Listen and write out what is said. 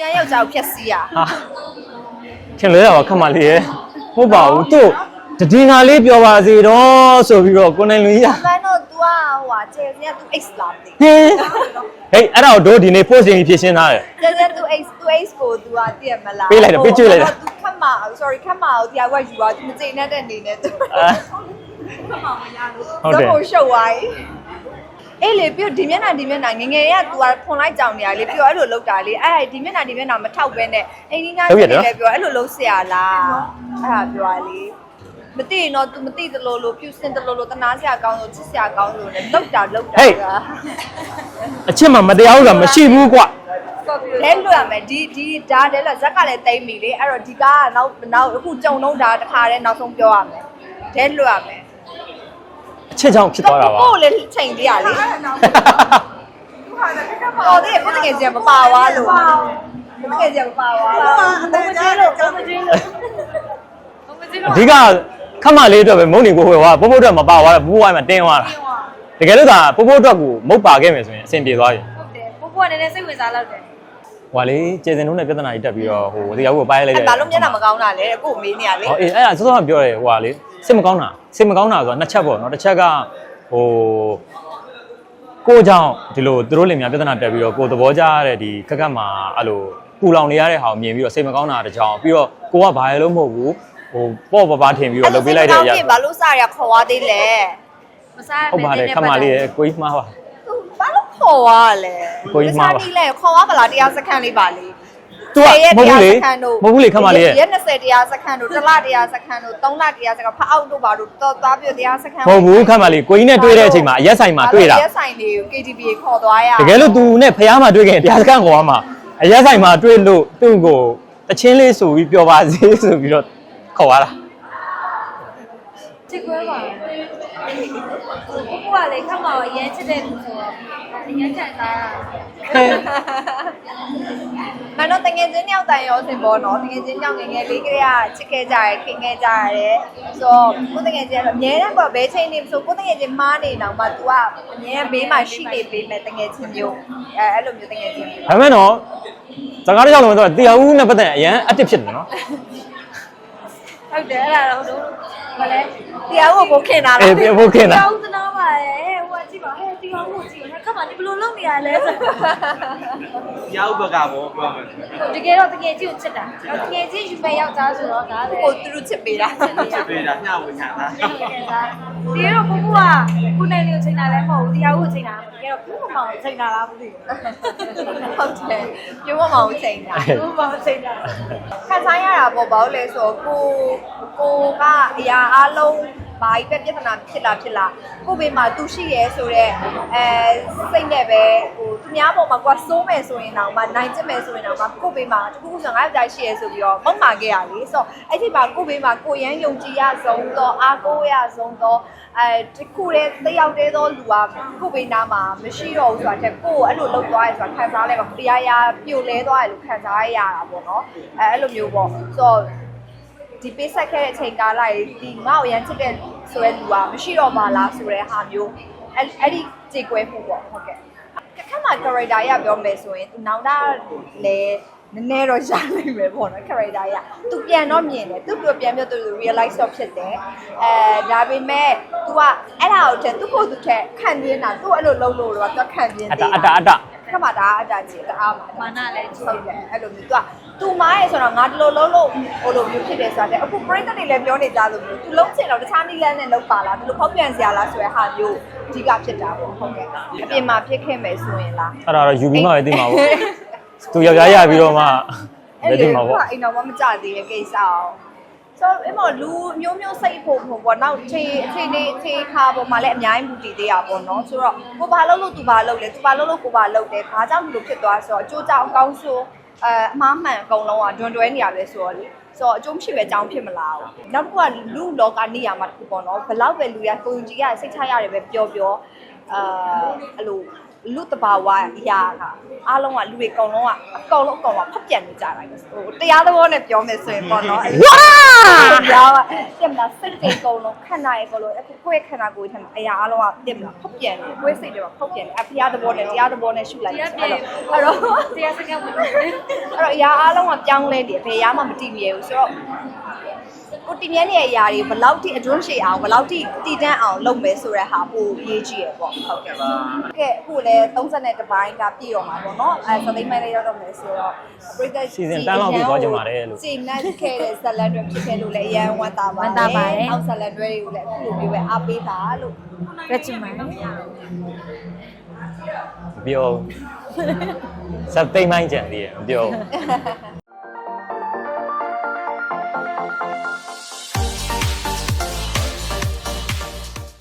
ပြန်ယောက်ျားကိုဖျက်ဆီးရ ဟာထင်လဲရပါခက်မလေးရဲ့ဟုတ်ပါဘူးသူ့တည်ငါလေးပြောပါစေတော့ဆိုပြီးတော့ကိုနိုင်လူကြီးက အမှန်တော့ तू ကဟိုဟာကျဲစင်က तू X လာမသိ ဟင်းဟေးအဲ့ဒါကိုတို့ဒီနေ့ post ရင်ဖြည့်ရှင်းထားတယ် ကျဲစင် तू X तू X ကို तू ကသိရမလား ပေးလိုက်တယ်ပေးကျွေးလိုက်တယ် သူခတ်မ sorry ခတ်မကိုတရားဝက်ယူသွား तू မကြိမ်နဲ့တဲ့နေနဲ့ तू အာဟုတ်တယ် ဇောရှုပ်သွားပြီ အေးလေပြီးတော့ဒီမျက်နှာဒီမျက်နှာငငယ်ရက तू ကခွန်လိုက်ကြောင်နေရလေပြီးတော့အဲ့လိုလောက်တာလေအဲ့ဒီမျက်နှာဒီမျက်နှာမထောက်ပဲနဲ့အိမ်ကြီးနားကြီးလေပြောအဲ့လိုလုံးဆရာလားအဲ့ဒါပြောရလေမသိရင်တော့ तू မသိသလိုလိုဖြူစင်သလိုလိုတနာဆရာကောင်းလို့ချစ်ဆရာကောင်းလို့လည်းလောက်တာလောက်တာဟေး အချစ်မှာမတရားဥစ္စာမရှိဘူးကွလဲလွတ်ရမယ်ဒီဒီဒါလဲလွတ်ဇက်ကလည်းတိမ့်ပြီလေအဲ့တော့ဒီကားကနောက်နောက်အခုကြုံလုံးဒါတစ်ခါတည်းနောက်ဆုံးပြောရမယ်လဲလွတ်ရမယ် ချစ်ကြောင့်ဖြစ်သွားတာပါကိုယ်လည်းချိန်သေးရလေတော်သေးကိုယ်တကယ်ကြီးမပါသွားလို့တကယ်ကြီးမပါသွားလို့ဘုမကြီးလို့ဘုမကြီးလို့ဘုမကြီးအဓိကခက်မလေးအတွက်ပဲမုံနေကိုဟိုကပို့ဖို့အတွက်မပါသွားဘူးပို့ဝိုင်းမှာတင်းသွားတာတကယ်လို့သာပို့ဖို့အတွက်ကိုမုတ်ပါခဲ့မယ်ဆိုရင်အဆင်ပြေသွားပြီဟုတ်တယ်ပို့ပို့ကလည်းနည်းနည်းစိတ်ဝင်စားလောက်တယ်ဟွာလေကျေစင်တို့နဲ့ပြဿနာကြီးတက်ပြီးတော့ဟိုတရားကိုပိုင်းလိုက်တယ်အဲ့ဘာလို့မျက်နှာမကောင်းတာလဲကို့မေးနေရလေဟောအေးအဲ့ဒါစောစောကပြောတယ်ဟိုဟာလေ စိတ်မကောင်းတာစိတ်မကောင်းတာဆိုတာနှစ်ချက်ပေါ့နော်တစ်ချက်ကဟိုကိုကြောင့်ဒီလိုသူတို့လင်မြပြဿနာတက်ပြီးတော့ကိုသဘောကျရတဲ့ဒီခက်ခက်မှာအဲ့လိုပူလောင်နေရတဲ့ဟာကိုမြင်ပြီးတော့စိတ်မကောင်းတာတကြောင်ပြီးတော့ကိုကဘာလဲလို့မဟုတ်ဘူးဟိုပေါ့ပပထင်ပြီးတော့လုတ်ပေးလိုက်တဲ့အရာဘာလို့စားရခေါ်သွားသေးလဲမစားရတဲ့ဟုတ်ပါတယ်ခမလေးရဲ့ကိုကြီးမှားပါဘာလို့ခေါ်သွားလဲကိုကြီးမှားပါစားပြီးလဲခေါ်သွားပါလားတရားစခန်းလေးပါလေ သူကမဟုတ်ဘူးလေမဟုတ်ဘူးလေခက်မလေးရဲ့ရက်20တရားစခန်းတို့တစ်လတရားစခန်းတို့3လတရားစခန်းဖအောက်တို့ပါတို့တော်သွားပြတရားစခန်းမဟုတ်ဘူးခက်မလေးကိုကြီးနဲ့တွေ့တဲ့အချိန်မှာအရက်ဆိုင်မှာတွေ့တာရက်ဆိုင်လေးကို KTV ခေါ်သွားရတကယ်လို့ तू နဲ့ဖះမှာတွေ့ခဲ့ရင်တရားစခန်းခေါ်ရမှာအရက်ဆိုင်မှာတွေ့လို့သူ့ကိုတချင်းလေးဆိုပြီးပြောပါစေဆိုပြီးတော့ခေါ်ရတာချစ်ကွဲပါပို့ပို့ကလည်းခက်မှာအရင်ချစ်တဲ့လူဆိုတော့အရင်ကြိုက်သားတာ မနော်တငယ်ချင်းညောက်တိုင်ရောစင်ပေါ်နော်တငယ်ချင်းညောက်ငယ်ငယ်လေးကလေးကချစ်ခဲ့ကြရခင်ခဲ့ကြရတယ်ဆိုတော့ကိုတငယ်ချင်းကတော့အများတန်းပေါ့ဘဲချိန်နေဆိုကိုတငယ်ချင်းမားနေတော့မှ तू ကအများဘေးမှာရှိနေပေးမယ်တငယ်ချင်းမျိုးအဲအဲ့လိုမျိုးတငယ်ချင်းမျိုးဒါပေမဲ့တော့စကားတစ်ယောက်လုံးဆိုတော့တရားဦးနဲ့ပတ်သက်ရင်အရန်အတစ်ဖြစ်တယ်နော်ဟုတ်တယ်အဲ့ဒါတော့ဟိုလဲတရားကိုကိုခင်တာလားအေးပြဖို့ခင်တာတောင်းသနာပါရဲ့ဟိုကကြည့်ပါဟဲ့ဒီကောင်ကိုကြည့်ပါခက်မှာဒီဘယ်လိုလုပ် နေရလဲဆိုတရားဥပကဘောပြောမယ်တကယ်တော့တကယ်ကြီးကိုချစ်တာတကယ်ကြီးယူမဲ့ယောက်ျားဆိုတော့ဒါလည်းကိုသူတို့ချစ်ပေးတာချစ်ပေးတာမျှဝေခံတာဒီတော့ပူပူကခုနိုင်လေးကိုချိန်တာလည်းမဟုတ်ဘူးတရားကိုချိန်တာတကယ်တော့ပူပူမောင်ချိန်တာလားမသိဟုတ်တယ်ပြုံးမမအောင်ချိန်တာဘူးပူပူမောင်ချိန်တာခံစားရတာပေါ့ဘာလို့လဲဆိုတော့ကိုကိုကအရာအလုံး ဘာကြီးပဲပြဿနာဖြစ်လာဖြစ်လာကိုဘေးမှာသူရှိရဲဆိုတော့အဲစိတ်နဲ့ပဲဟိုသူများပေါ်မှာကိုကစိုးမယ်ဆိုရင်တော့မနိုင်ကျင်မယ်ဆိုရင်တော့မကိုဘေးမှာတခုခုဆိုငါ့ယောက်ျားရှိရဲဆိုပြီးတော့မုံမာခဲ့ရလေဆိုတော့အဲ့ဒီမှာကိုဘေးမှာကိုရမ်းယုံကြည်ရဆုံးတော့အားကိုးရဆုံးတော့အဲတခုတည်းတယောက်တည်းသောလူကကိုဘေးနားမှာမရှိတော့ဘူးဆိုတာတဲ့ကိုကိုအဲ့လိုလုပ်သွားရဆိုတာခံစားလဲပါတရားရပြိုလဲသွားရလို့ခံစားရရတာပေါ့နော်အဲအဲ့လိုမျိုးပေါ့ဆိုတော့ ဒီပေးဆက်ခဲ့တဲ့အချိန်ကာလကြီးဒီငါ့ကိုရမ်းချစ်တဲ့ဆိုရဲလူကမရှိတော့ပါလားဆိုတဲ့ဟာမျိုးအဲ့အဲ့ဒီကြေကွဲမှုပေါ့ဟုတ်ကဲ့ခက်မှ character ရပြောမယ်ဆိုရင်သူနောက်တာလည်းနည်းနည်းတော့ရနိုင်မယ်ပေါ့နော် character ရသူပြန်တော့မြင်တယ်သူပြောပြန်ပြောသူ realize တော့ဖြစ်တယ်အဲဒါပေမဲ့ तू ကအဲ့ဒါကိုတဲ့သူ့ကိုယ်သူထက်ခံပြင်းတာသူ့အဲ့လိုလုံးလို့တော့သူခံပြင်းအတသေးအတအတ ထက်မှဒါအတားကြီးတအားမှာမာနလည်းကြီးဟုတ်တယ်အဲ့လိုမျိုးသူကသူမားရဲ့ဆိုတော့ငါဒီလိုလုံးလို့ဟိုလိုမျိုးဖြစ်တယ်ဆိုတော့အခု brand တွေလည်းပြောနေကြလို့မျိုးသူလုံးချင်တော့တခြားနည်းလမ်းနဲ့လုံးပါလားဒီလိုဖောက်ပြန်စရာလားဆိုတဲ့ဟာမျိုးအဓိကဖြစ်တာပေါ့ဟုတ်ကဲ့အပြင်မှာဖြစ်ခဲ့မယ်ဆိုရင်လားအဲ့ဒါတော့ယူပြီးမှပဲသိမှာပေါ့သူယောက်ျားရပြီးတော့မှအဲ့ဒီမှာပေါ့အိမ်တော်မမကြသေးတဲ့ကိစ္စအောင် ဆိုအမေလူမျိုးမျိုးစိတ်ဖို့ဖို့ပေါ့နောက်ခြေအခြေနေအခြေခါပေါ်မှာလည်းအများကြီးမူတည်သေးတာပေါ့နော်ဆိုတော့ကိုဘာလုပ်လို့သူဘာလုပ်လဲသူဘာလုပ်လို့ကိုဘာလုပ်တယ်ဘာကြောင့်ဒီလိုဖြစ်သွားဆိုတော့အကျိုးကြောင့်အကောင်းဆိုအဲအမှားမှန်အကုန်လုံးကဒွန်တွဲနေရပဲဆိုတော့လေဆိုတော့အကျိုးမရှိပဲအကြောင်းဖြစ်မလားဘူးနောက်တစ်ခုကလူလောကနေရာမှာတစ်ခုပေါ့နော်ဘလောက်ပဲလူရကိုယ်ကြီးကစိတ်ချရတယ်ပဲပြောပြောအာအဲ့လို လူတဘာဝအရာကအားလုံးကလူတွေအကုန်လုံးကအကုန်လုံးအကုန်လုံးဖတ်ပြန်နေကြတာပဲဟိုတရားသဘောနဲ့ပြောမယ်ဆိုရင်ပေါ့နော်ဝါရာကတင်မလားစိတ်တွေအကုန်လုံးခန္ဓာရဲ့အကုန်လုံးအခုကိုယ့်ရဲ့ခန္ဓာကိုယ်ထဲမှာအရာအလုံးကတင်မလားဖတ်ပြန်နေကိုယ့်စိတ်တွေမှာဖတ်ပြန်နေအဖျားသဘောနဲ့တရားသဘောနဲ့ရှုလိုက်တယ်အဲ့တော့အဲ့တော့တရားစကားဝင်လို့အဲ့တော့အရာအားလုံးကပြောင်းလဲတယ်ဘယ်အရာမှမတည်မြဲဘူးဆိုတော့ ကိုတည်မြဲနေတဲ့အရာတွေဘယ်လောက်ထိအတွန်းရှည်အောင်ဘယ်လောက်ထိတည်တန်းအောင်လုပ်မယ်ဆိုတဲ့ဟာပိုရေးကြည့်ရပေါ့ဟုတ်ကဲ့ပါကဲအခုလည်း30တပိုင်းကပြည့်တော့မှာပေါ့နော်အဲသသိမ်းမိုင်းလေးရောက်တော့မယ်ဆိုတော့ပရိသတ်စီစဉ်တန်းလောက်ပြီးသွားကြပါတယ်လို့စီနတ်ခဲ့တဲ့ဇလန်တွေဖြစ်ခဲ့လို့လည်းအရန်ဝမ်းသာပါတယ်ဝမ်းသာပါတယ်အောက်ဇလန်တွေကိုလည်းအခုလိုမျိုးပဲအားပေးတာလို့ပြချင်ပါပြောစက်သိမ်းမိုင်းကြံသေးတယ်မပြောဘူး